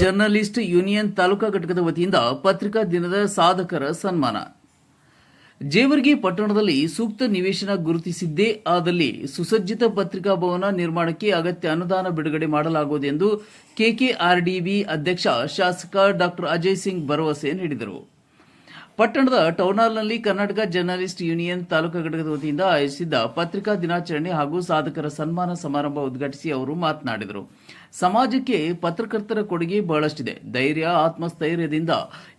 Journalist union taluka ಘಟಕದ ವತಿಯಿಂದ ಪತ್ರಿಕಾ ದಿನದ ಸಾಧಕರ ಸನ್ಮಾನ. ಜೇವರ್ಗಿ ಪಟ್ಟಣದಲ್ಲಿ ಸೂಕ್ತ ನಿವೇಶನ ಗುರುತಿಸಿದ್ದೇ ಆದಲ್ಲಿ ಸುಸಜ್ಜಿತ ಪತ್ರಿಕಾ ಭವನ ನಿರ್ಮಾಣಕ್ಕೆ ಅಗತ್ಯ ಅನುದಾನ ಬಿಡುಗಡೆ ಮಾಡಲಾಗುವುದು ಎಂದು ಕೆಕೆಆರ್ಡಿಬಿ ಅಧ್ಯಕ್ಷ ಶಾಸಕ ಡಾಕ್ಟರ್ ಅಜಯ್ ಸಿಂಗ್ ಭರವಸೆ ನೀಡಿದರು. ಪಟ್ಟಣದ ಟೌನ್ಹಾಲ್ನಲ್ಲಿ ಕರ್ನಾಟಕ ಜರ್ನಲಿಸ್ಟ್ ಯೂನಿಯನ್ ತಾಲೂಕಾ ಘಟಕದ ವತಿಯಿಂದ ಆಯೋಜಿಸಿದ್ದ ಪತ್ರಿಕಾ ದಿನಾಚರಣೆ ಹಾಗೂ ಸಾಧಕರ ಸನ್ಮಾನ ಸಮಾರಂಭ ಉದ್ಘಾಟಿಸಿ ಅವರು ಮಾತನಾಡಿದರು. ಸಮಾಜಕ್ಕೆ ಪತ್ರಕರ್ತರ ಕೊಡುಗೆ ಬಹಳಷ್ಟಿದೆ. ಧೈರ್ಯ, ಆತ್ಮಸ್ಥೈರ್ಯದಿಂದ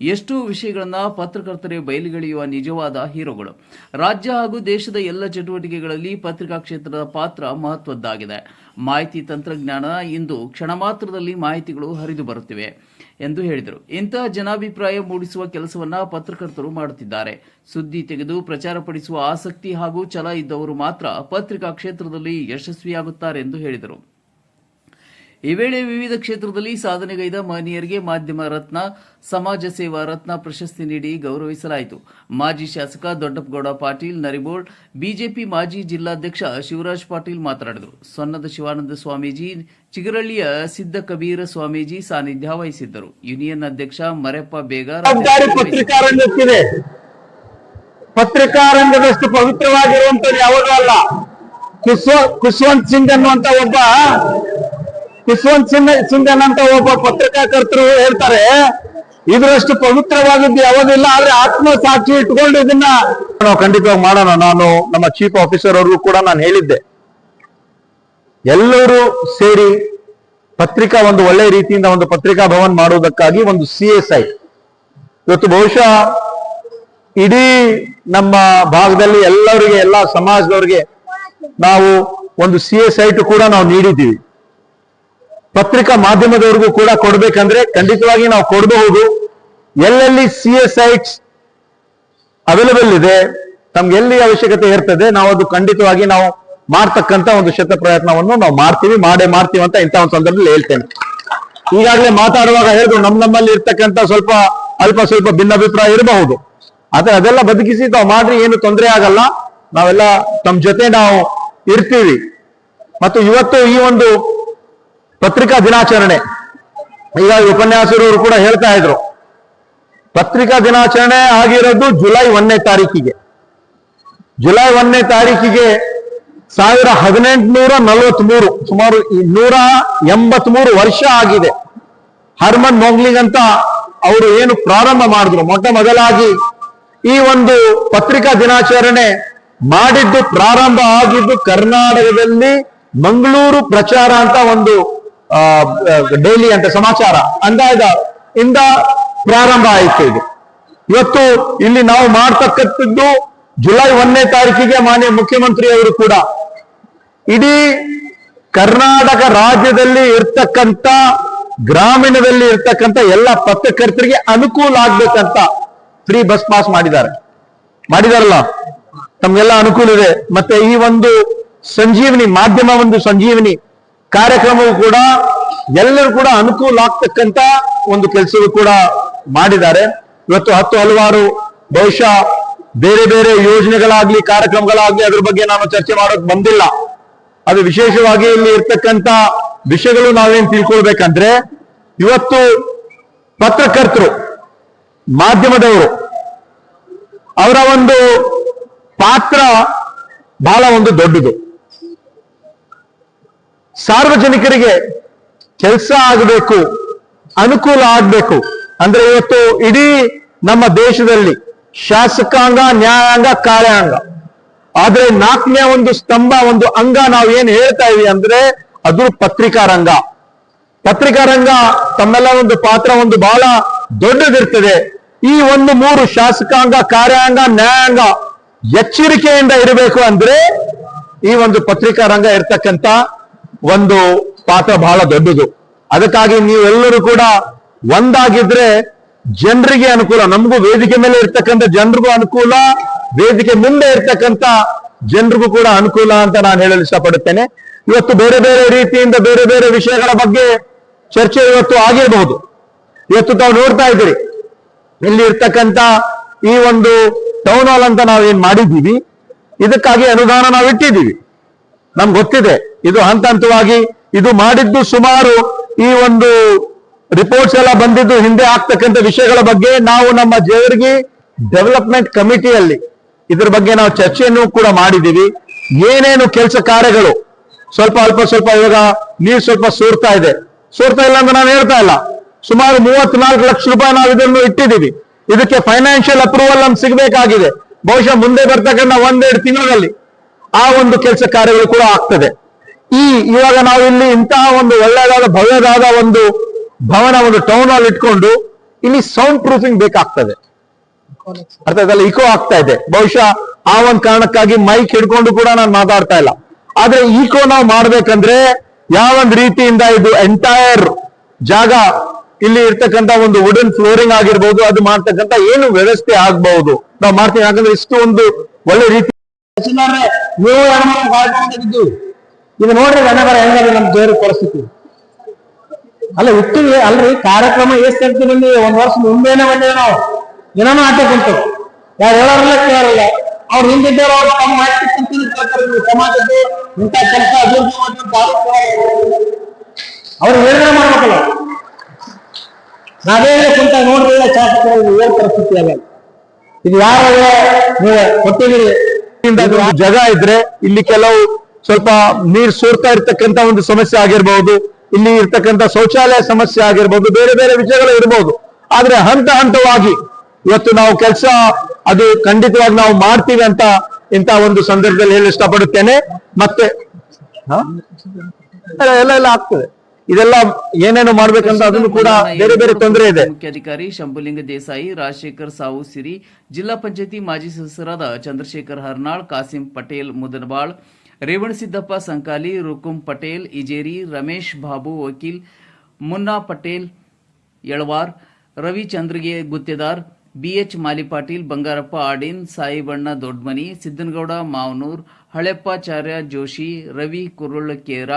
ಎಷ್ಟೋ ವಿಷಯಗಳನ್ನ ಪತ್ರಕರ್ತರೇ ಬಯಲುಗೆಳೆಯುವ ನಿಜವಾದ ಹೀರೋಗಳು. ರಾಜ್ಯ ಹಾಗೂ ದೇಶದ ಎಲ್ಲ ಚಟುವಟಿಕೆಗಳಲ್ಲಿ ಪತ್ರಿಕಾ ಕ್ಷೇತ್ರದ ಪಾತ್ರ ಮಹತ್ವದ್ದಾಗಿದೆ. ಮಾಹಿತಿ ತಂತ್ರಜ್ಞಾನ ಇಂದು ಕ್ಷಣ ಮಾತ್ರದಲ್ಲಿ ಮಾಹಿತಿಗಳು ಹರಿದು ಬರುತ್ತಿವೆ ಎಂದು ಹೇಳಿದರು. ಇಂತಹ ಜನಾಭಿಪ್ರಾಯ ಮೂಡಿಸುವ ಕೆಲಸವನ್ನ ಪತ್ರಕರ್ತರು ಮಾಡುತ್ತಿದ್ದಾರೆ. ಸುದ್ದಿ ತೆಗೆದು ಪ್ರಚಾರಪಡಿಸುವ ಆಸಕ್ತಿ ಹಾಗೂ ಛಲ ಇದ್ದವರು ಮಾತ್ರ ಪತ್ರಿಕಾ ಕ್ಷೇತ್ರದಲ್ಲಿ ಯಶಸ್ವಿಯಾಗುತ್ತಾರೆ ಎಂದು ಹೇಳಿದರು. ಈ ವೇಳೆ ವಿವಿಧ ಕ್ಷೇತ್ರದಲ್ಲಿ ಸಾಧನೆಗೈದ ಮಹನೀಯರಿಗೆ ಮಾಧ್ಯಮ ರತ್ನ ಸಮಾಜ ಸೇವಾ ರತ್ನ ಪ್ರಶಸ್ತಿ ನೀಡಿ ಗೌರವಿಸಲಾಯಿತು. ಮಾಜಿ ಶಾಸಕ ದೊಡ್ಡಪ್ಪಗೌಡ ಪಾಟೀಲ್ ನರಿಬೋಳ್ ಬಿಜೆಪಿ ಮಾಜಿ ಜಿಲ್ಲಾಧ್ಯಕ್ಷ ಶಿವರಾಜ್ ಪಾಟೀಲ್ ಮಾತನಾಡಿದರು. ಸೊನ್ನದ ಶಿವಾನಂದ ಸ್ವಾಮೀಜಿ ಚಿಗರಳ್ಳಿಯ ಸಿದ್ದ ಕಬೀರ ಸ್ವಾಮೀಜಿ ಸಾನ್ನಿಧ್ಯ ವಹಿಸಿದ್ದರು. ಯೂನಿಯನ್ ಅಧ್ಯಕ್ಷ ಮರೆಪ್ಪ ಬೇಗ ಪತ್ರಿಕಾ ರಂಗದಷ್ಟು ಪವಿತ್ರವಾಗಿರುವಂತದ್ದು ಯಾವುದೂ ಅಲ್ಲ. ಕುಶ್ವ ಕುಶ್ವಂತ್ ಸಿಂಗ್ ಅನ್ನುವಂತ ಒಬ್ಬ ಕುಶ್ವಂತ್ ಸಿಂಗ್ ಸಿಂಗ್ ಅನ್ನಂತ ಒಬ್ಬ ಪತ್ರಿಕಾಕರ್ತರು ಹೇಳ್ತಾರೆ, ಇದರಷ್ಟು ಪವಿತ್ರವಾದದ್ದು ಯಾವುದಿಲ್ಲ, ಆದ್ರೆ ಆತ್ಮ ಸಾಕ್ಷಿ ಇಟ್ಕೊಂಡು ಇದನ್ನ ನಾವು ಖಂಡಿತವಾಗಿ ಮಾಡೋಣ. ನಾನು ನಮ್ಮ ಚೀಫ್ ಆಫೀಸರ್ ಅವ್ರಿಗೂ ಕೂಡ ನಾನು ಹೇಳಿದ್ದೆ. ಎಲ್ಲರೂ ಸೇರಿ ಪತ್ರಿಕಾ ಒಂದು ಒಳ್ಳೆ ರೀತಿಯಿಂದ ಒಂದು ಪತ್ರಿಕಾ ಭವನ್ ಮಾಡುವುದಕ್ಕಾಗಿ ಒಂದು ಸಿ ಎಸ್ ಐ ಇವತ್ತು ಬಹುಶಃ ಇಡೀ ನಮ್ಮ ಭಾಗದಲ್ಲಿ ಎಲ್ಲರಿಗೆ, ಎಲ್ಲ ಸಮಾಜದವರಿಗೆ ನಾವು ಒಂದು ಸಿ ಎಸ್ ಐಟ್ ಕೂಡ ನಾವು ನೀಡಿದ್ದೀವಿ. ಪತ್ರಿಕಾ ಮಾಧ್ಯಮದವ್ರಿಗೂ ಕೂಡ ಕೊಡ್ಬೇಕಂದ್ರೆ ಖಂಡಿತವಾಗಿ ನಾವು ಕೊಡಬಹುದು ಎಲ್ಲೆಲ್ಲಿ ಸಿ ಎಸ್ ಐಟ್ಸ್ ಅವೈಲೇಬಲ್ ಇದೆ ತಮ್ಗೆ ಎಲ್ಲಿ ಅವಶ್ಯಕತೆ ಇರ್ತದೆ, ನಾವು ಅದು ಖಂಡಿತವಾಗಿ ನಾವು ಮಾಡ್ತಕ್ಕಂತ ಒಂದು ಶತ ಪ್ರಯತ್ನವನ್ನು ನಾವು ಮಾಡ್ತೀವಿ, ಮಾಡೇ ಮಾಡ್ತೀವಿ ಅಂತ ಇಂಥ ಒಂದು ಸಂದರ್ಭದಲ್ಲಿ ಹೇಳ್ತೇನೆ. ಈಗಾಗಲೇ ಮಾತಾಡುವಾಗ ಹೇಳಿದ್ರು ನಮ್ ನಮ್ಮಲ್ಲಿ ಇರ್ತಕ್ಕಂತ ಸ್ವಲ್ಪ ಅಲ್ಪ ಸ್ವಲ್ಪ ಭಿನ್ನಾಭಿಪ್ರಾಯ ಇರಬಹುದು. ಆದ್ರೆ ಅದೆಲ್ಲ ಬದುಕಿಸಿ ತಾವು ಮಾಡ್ರಿ, ಏನು ತೊಂದರೆ ಆಗಲ್ಲ. ನಾವೆಲ್ಲ ತಮ್ಮ ಜೊತೆ ನಾವು ಇರ್ತೀವಿ. ಮತ್ತು ಇವತ್ತು ಈ ಒಂದು ಪತ್ರಿಕಾ ದಿನಾಚರಣೆ. ಈಗ ಉಪನ್ಯಾಸರವರು ಕೂಡ ಹೇಳ್ತಾ ಇದ್ರು. ಪತ್ರಿಕಾ ದಿನಾಚರಣೆ ಆಗಿರೋದು ಜುಲೈ ಒಂದನೇ ತಾರೀಕಿಗೆ. ಜುಲೈ ಒಂದನೇ ತಾರೀಕಿಗೆ ಸಾವಿರ ಹದಿನೆಂಟುನೂರ ನಲವತ್ಮೂರು, ಸುಮಾರು ಈ ನೂರ ಎಂಬತ್ಮೂರು ವರ್ಷ ಆಗಿದೆ. ಹರ್ಮನ್ ಮೊಗ್ಲಿಂಗ್ ಅಂತ ಅವರು ಏನು ಪ್ರಾರಂಭ ಮಾಡಿದ್ರು. ಮೊಟ್ಟ ಮೊದಲಾಗಿ ಈ ಒಂದು ಪತ್ರಿಕಾ ದಿನಾಚರಣೆ ಮಾಡಿದ್ದು ಪ್ರಾರಂಭ ಆಗಿದ್ದು ಕರ್ನಾಟಕದಲ್ಲಿ ಮಂಗಳೂರು ಪ್ರಚಾರ ಅಂತ ಒಂದು ಡೈಲಿ ಅಂತ ಸಮಾಚಾರ ಅಂದಾಜ ಇಂದ ಪ್ರಾರಂಭ ಆಯಿತು ಇದು. ಇವತ್ತು ಇಲ್ಲಿ ನಾವು ಮಾಡ್ತಕ್ಕಂಥದ್ದು ಜುಲೈ ಒಂದನೇ ತಾರೀಕಿಗೆ ಮಾನ್ಯ ಮುಖ್ಯಮಂತ್ರಿ ಅವರು ಕೂಡ. ಇಡೀ ಕರ್ನಾಟಕ ರಾಜ್ಯದಲ್ಲಿ ಇರ್ತಕ್ಕಂಥ, ಗ್ರಾಮೀಣದಲ್ಲಿ ಇರ್ತಕ್ಕಂಥ ಎಲ್ಲ ಪತ್ರಕರ್ತರಿಗೆ ಅನುಕೂಲ ಆಗ್ಬೇಕಂತ ಫ್ರೀ ಬಸ್ ಪಾಸ್ ಮಾಡಿದ್ದಾರೆ. ಮಾಡಿದಾರಲ್ಲ? ತಮ್ಗೆಲ್ಲ ಅನುಕೂಲ ಇದೆ. ಮತ್ತೆ ಈ ಒಂದು ಸಂಜೀವಿನಿ, ಮಾಧ್ಯಮ ಒಂದು ಸಂಜೀವನಿ ಕಾರ್ಯಕ್ರಮವು ಕೂಡ ಎಲ್ಲರೂ ಕೂಡ ಅನುಕೂಲ ಆಗ್ತಕ್ಕಂತ ಒಂದು ಕೆಲಸವು ಕೂಡ ಮಾಡಿದ್ದಾರೆ. ಇವತ್ತು ಹತ್ತು ಹಲವಾರು ಬಹುಶಃ ಬೇರೆ ಬೇರೆ ಯೋಜನೆಗಳಾಗ್ಲಿ, ಕಾರ್ಯಕ್ರಮಗಳಾಗ್ಲಿ ಅದ್ರ ಬಗ್ಗೆ ನಾನು ಚರ್ಚೆ ಮಾಡೋಕ್ ಬಂದಿಲ್ಲ. ಅದು ವಿಶೇಷವಾಗಿ ಇಲ್ಲಿ ಇರ್ತಕ್ಕಂತ ವಿಷಯಗಳು ನಾವೇನ್ ತಿಳ್ಕೊಳ್ಬೇಕಂದ್ರೆ, ಇವತ್ತು ಪತ್ರಕರ್ತರು, ಮಾಧ್ಯಮದವರು, ಅವರ ಒಂದು ಪಾತ್ರ ಬಹಳ ಒಂದು ದೊಡ್ಡದು. ಸಾರ್ವಜನಿಕರಿಗೆ ಕೆಲಸ ಆಗಬೇಕು, ಅನುಕೂಲ ಆಗಬೇಕು. ಅಂದ್ರೆ ಇವತ್ತು ಇಡೀ ನಮ್ಮ ದೇಶದಲ್ಲಿ ಶಾಸಕಾಂಗ, ನ್ಯಾಯಾಂಗ, ಕಾರ್ಯಾಂಗ. ಆದ್ರೆ ನಾಲ್ಕನೇ ಒಂದು ಸ್ತಂಭ, ಒಂದು ಅಂಗ ನಾವು ಏನ್ ಹೇಳ್ತಾ ಇದೀವಿ ಅಂದ್ರೆ ಅದು ಪತ್ರಿಕಾ ರಂಗ. ಪತ್ರಿಕಾ ರಂಗ ತಮ್ಮೆಲ್ಲ ಒಂದು ಪಾತ್ರ ಒಂದು ಬಹಳ ದೊಡ್ಡದಿರ್ತದೆ. ಈ ಒಂದು ಮೂರು ಶಾಸಕಾಂಗ, ಕಾರ್ಯಾಂಗ, ನ್ಯಾಯಾಂಗ ಎಚ್ಚರಿಕೆಯಿಂದ ಇರಬೇಕು ಅಂದ್ರೆ ಈ ಒಂದು ಪತ್ರಿಕಾ ರಂಗ ಇರ್ತಕ್ಕಂತ ಒಂದು ಪಾತ್ರ ಬಹಳ ದೊಡ್ಡದು. ಅದಕ್ಕಾಗಿ ನೀವೆಲ್ಲರೂ ಕೂಡ ಒಂದಾಗಿದ್ರೆ ಜನರಿಗೆ ಅನುಕೂಲ, ನಮಗೂ ವೇದಿಕೆ ಮೇಲೆ ಇರ್ತಕ್ಕಂಥ ಜನರಿಗೂ ಅನುಕೂಲ, ವೇದಿಕೆ ಮುಂದೆ ಇರ್ತಕ್ಕಂಥ ಜನರಿಗೂ ಕೂಡ ಅನುಕೂಲ ಅಂತ ನಾನು ಹೇಳಲು ಇಷ್ಟಪಡುತ್ತೇನೆ. ಇವತ್ತು ಬೇರೆ ಬೇರೆ ರೀತಿಯಿಂದ ಬೇರೆ ಬೇರೆ ವಿಷಯಗಳ ಬಗ್ಗೆ ಚರ್ಚೆ ಇವತ್ತು ಆಗಿರಬಹುದು ಇವತ್ತು ತಾವು ನೋಡ್ತಾ ಇದ್ದೀರಿ. ಇಲ್ಲಿ ಇರ್ತಕ್ಕಂಥ ಈ ಒಂದು ಟೌನ್ ಹಾಲ್ ಅಂತ ನಾವೇನ್ ಮಾಡಿದ್ದೀವಿ. ಇದಕ್ಕಾಗಿ ಅನುದಾನ ನಾವು ಇಟ್ಟಿದ್ದೀವಿ ನಮ್ಗೆ ಗೊತ್ತಿದೆ. ಇದು ಹಂತ ಹಂತವಾಗಿ ಇದು ಮಾಡಿದ್ದು ಸುಮಾರು ಈ ಒಂದು ರಿಪೋರ್ಟ್ಸ್ ಎಲ್ಲ ಬಂದಿದ್ದು ಹಿಂದೆ ಆಗ್ತಕ್ಕಂಥ ವಿಷಯಗಳ ಬಗ್ಗೆ ನಾವು ನಮ್ಮ ಜೇವರ್ಗಿ ಡೆವಲಪ್ಮೆಂಟ್ ಕಮಿಟಿಯಲ್ಲಿ ಇದ್ರ ಬಗ್ಗೆ ನಾವು ಚರ್ಚೆಯನ್ನು ಕೂಡ ಮಾಡಿದ್ದೀವಿ. ಏನೇನು ಕೆಲಸ ಕಾರ್ಯಗಳು? ಸ್ವಲ್ಪ ಅಲ್ಪ ಸ್ವಲ್ಪ ಇವಾಗ ನೀರು ಸ್ವಲ್ಪ ಸೋರ್ತಾ ಇದೆ. ಸೋರ್ತಾ ಇಲ್ಲ ಅಂತ ನಾನು ಹೇಳ್ತಾ ಇಲ್ಲ. ಸುಮಾರು ಮೂವತ್ನಾಲ್ಕು ಲಕ್ಷ ರೂಪಾಯಿ ನಾವು ಇದನ್ನು ಇಟ್ಟಿದ್ದೀವಿ. ಇದಕ್ಕೆ ಫೈನಾನ್ಷಿಯಲ್ ಅಪ್ರೂವಲ್ ನಮ್ಗೆ ಸಿಗಬೇಕಾಗಿದೆ. ಬಹುಶಃ ಮುಂದೆ ಬರ್ತಕ್ಕಂಥ ಒಂದೆರಡು ತಿಂಗಳಲ್ಲಿ ಆ ಒಂದು ಕೆಲಸ ಕಾರ್ಯಗಳು ಕೂಡ ಆಗ್ತದೆ. ಈ ಇವಾಗ ನಾವು ಇಲ್ಲಿ ಇಂತಹ ಒಂದು ಒಳ್ಳೆಯದಾದ ಭವ್ಯದಾದ ಒಂದು ಭವನ, ಒಂದು ಟೌನ್ ಹಾಲ್ ಇಟ್ಕೊಂಡು ಇಲ್ಲಿ ಸೌಂಡ್ ಪ್ರೂಫಿಂಗ್ ಬೇಕಾಗ್ತದೆ. ಅರ್ಥ ಆಯ್ತಲ್ಲ? ಇಕೋ ಆಗ್ತಾ ಇದೆ. ಬಹುಶಃ ಆ ಒಂದು ಕಾರಣಕ್ಕಾಗಿ ಮೈಕ್ ಹಿಡ್ಕೊಂಡು ಕೂಡ ನಾನು ಮಾತಾಡ್ತಾ ಇಲ್ಲ. ಆದ್ರೆ ಈಕೋ ನಾವು ಮಾಡ್ಬೇಕಂದ್ರೆ ಯಾವೊಂದು ರೀತಿಯಿಂದ ಇದು ಎಂಟೈರ್ ಜಾಗ ಇಲ್ಲಿ ಇರ್ತಕ್ಕಂತ ಒಂದು ವುಡನ್ ಫ್ಲೋರಿಂಗ್ ಆಗಿರ್ಬೋದು, ಅದು ಮಾಡ್ತಕ್ಕಂತ ಏನು ವ್ಯವಸ್ಥೆ ಆಗ್ಬಹುದು? ನಾವು ಮಾಡ್ತೀವಿ. ಯಾಕಂದ್ರೆ ಇಷ್ಟು ಒಂದು ಒಳ್ಳೆ ರೀತಿ ಇದು ನೋಡ್ರಿ ಗಣಬರ ಹೆಂಗದ ನಮ್ ದೇವ್ರ ಪರಿಸ್ಥಿತಿ. ಅಲ್ಲ ಇಟ್ಟಿವಿ ಅಲ್ರಿ, ಕಾರ್ಯಕ್ರಮ ಎಷ್ಟು ಬಂದಿ ಒಂದ್ ವರ್ಷ ಮುಂದೆನೆ ಬಂದೇವೆ ನಾವು. ಏನೋ ಆಟ ಕುಂತು ಯಾರು ಹೇಳೋರಲ್ಲ ಕೇಳಲ್ಲ ಅವ್ರು ಹಿಂದಿದ್ದವ್ರು ಅವ್ರು ತಮ್ಮ ಮಾಡ್ತಿರ್ತೀನಿ ಸಮಾಜದ್ದು ಇಂಥ ಕೆಲಸ, ಅಭಿವೃದ್ಧಿ ಮಾಡ್ತಾರೆ ಅವ್ರು ಹೇಳಿದ್ರೆ ಮಾಡ್ಬೇಕಲ್ಲ. ನಾವೇ ಕುಂತ ನೋಡ್ರಿ ಶಾಸಕರು ಏನ್ ಪರಿಸ್ಥಿತಿ ಅಲ್ಲ. ಇದು ಯಾರು ನೀವು ಕೊಟ್ಟಿದ್ದೀರಿ. ಜಗ ಇದ್ರೆ ಇಲ್ಲಿ ಕೆಲವು ಸ್ವಲ್ಪ ನೀರ್ ಸೋರ್ತಾ ಇರ್ತಕ್ಕಂತ ಒಂದು ಸಮಸ್ಯೆ ಆಗಿರ್ಬಹುದು ಇಲ್ಲಿ ಇರ್ತಕ್ಕಂಥ ಶೌಚಾಲಯ ಸಮಸ್ಯೆ ಆಗಿರ್ಬಹುದು ಬೇರೆ ಬೇರೆ ವಿಷಯಗಳು ಇರಬಹುದು ಆದ್ರೆ ಹಂತ ಹಂತವಾಗಿ ಇವತ್ತು ನಾವು ಕೆಲಸ ಅದು ಖಂಡಿತವಾಗಿ ನಾವು ಮಾಡ್ತೀವಿ ಅಂತ ಇಂತ ಒಂದು ಸಂದರ್ಭದಲ್ಲಿ ಹೇಳಿ ಇಷ್ಟಪಡುತ್ತೇನೆ. ಮತ್ತೆ ಎಲ್ಲ ಎಲ್ಲ ಆಗ್ತದೆ. ಇದೆಲ್ಲ ಏನೇನು ಮಾಡ್ಬೇಕಂತ ಅದನ್ನು ಕೂಡ ಬೇರೆ ಬೇರೆ ತೊಂದರೆ ಇದೆ. ಮುಖ್ಯಾಧಿಕಾರಿ ಶಂಭುಲಿಂಗ ದೇಸಾಯಿ, ರಾಜಶೇಖರ್ ಸಾವು ಸಿರಿ, ಜಿಲ್ಲಾ ಪಂಚಾಯತಿ ಮಾಜಿ ಸದಸ್ಯರಾದ ಚಂದ್ರಶೇಖರ್ ಹರ್ನಾಳ್, ಕಾಸಿಂ ಪಟೇಲ್ ಮುದನಬಾಳ್ ರೇವಣಸಿದ್ದಪ್ಪ ಸಂಕಾಲಿ, ರುಕುಂ ಪಟೇಲ್, ಇಜೇರಿ, ರಮೇಶ್ ಬಾಬು ವಕೀಲ್, ಮುನ್ನಾ ಪಟೇಲ್, ಯಳವಾರ್, ರವಿ ಚಂದ್ರಗೆ ಗುತ್ತೇದಾರ್, ಬಿಎಚ್ ಮಾಲಿಪಾಟೀಲ್, ಬಂಗಾರಪ್ಪ ಆಡಿನ್, ಸಾಯಿಬಣ್ಣ ದೊಡ್ಮನಿ, ಸಿದ್ದನಗೌಡ ಮಾವನೂರ್, ಹಳೆಪ್ಪಾಚಾರ್ಯ ಜೋಶಿ, ರವಿ ಕುರುಳಕೇರ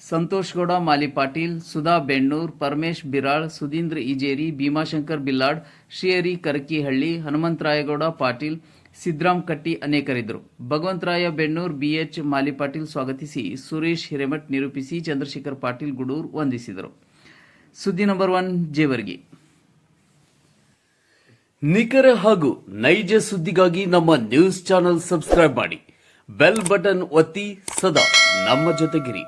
ಸಂತೋಷ್ ಗೌಡ ಮಾಲಿಪಾಟೀಲ್, ಸುಧಾ ಬೆಣ್ಣೂರ್, ಪರಮೇಶ್ ಬಿರಾಳ್, ಸುಧೀಂದ್ರ ಇಜೇರಿ, ಭೀಮಾಶಂಕರ್ ಬಿಲ್ಲಾಡ್, ಶ್ರೀಹರಿ ಕರಕಿಹಳ್ಳಿ, ಹನುಮಂತರಾಯಗೌಡ ಪಾಟೀಲ್ ಸಿದ್ರಾಮ್ ಕಟ್ಟಿ ಅನೇಕರಿದ್ದರು. ಭಗವಂತರಾಯ ಬೆಣ್ಣೂರ್ ಬಿಎಚ್ ಮಾಲಿಪಾಟೀಲ್ ಸ್ವಾಗತಿಸಿ ಸುರೇಶ್ ಹಿರೇಮಠ್ ನಿರೂಪಿಸಿ ಚಂದ್ರಶೇಖರ್ ಪಾಟೀಲ್ ಗುಡೂರ್ ವಂದಿಸಿದರು. ಸುದ್ದಿ ನಂಬರ್ ಒನ್, ಜೇವರ್ಗಿ. ನಿಖರ ಹಾಗೂ ನೈಜ ಸುದ್ದಿಗಾಗಿ ನಮ್ಮ ನ್ಯೂಸ್ ಚಾನೆಲ್ ಸಬ್ಸ್ಕ್ರೈಬ್ ಮಾಡಿ. ಬೆಲ್ ಬಟನ್ ಒತ್ತಿ ಸದಾ ನಮ್ಮ ಜೊತೆಗಿರಿ.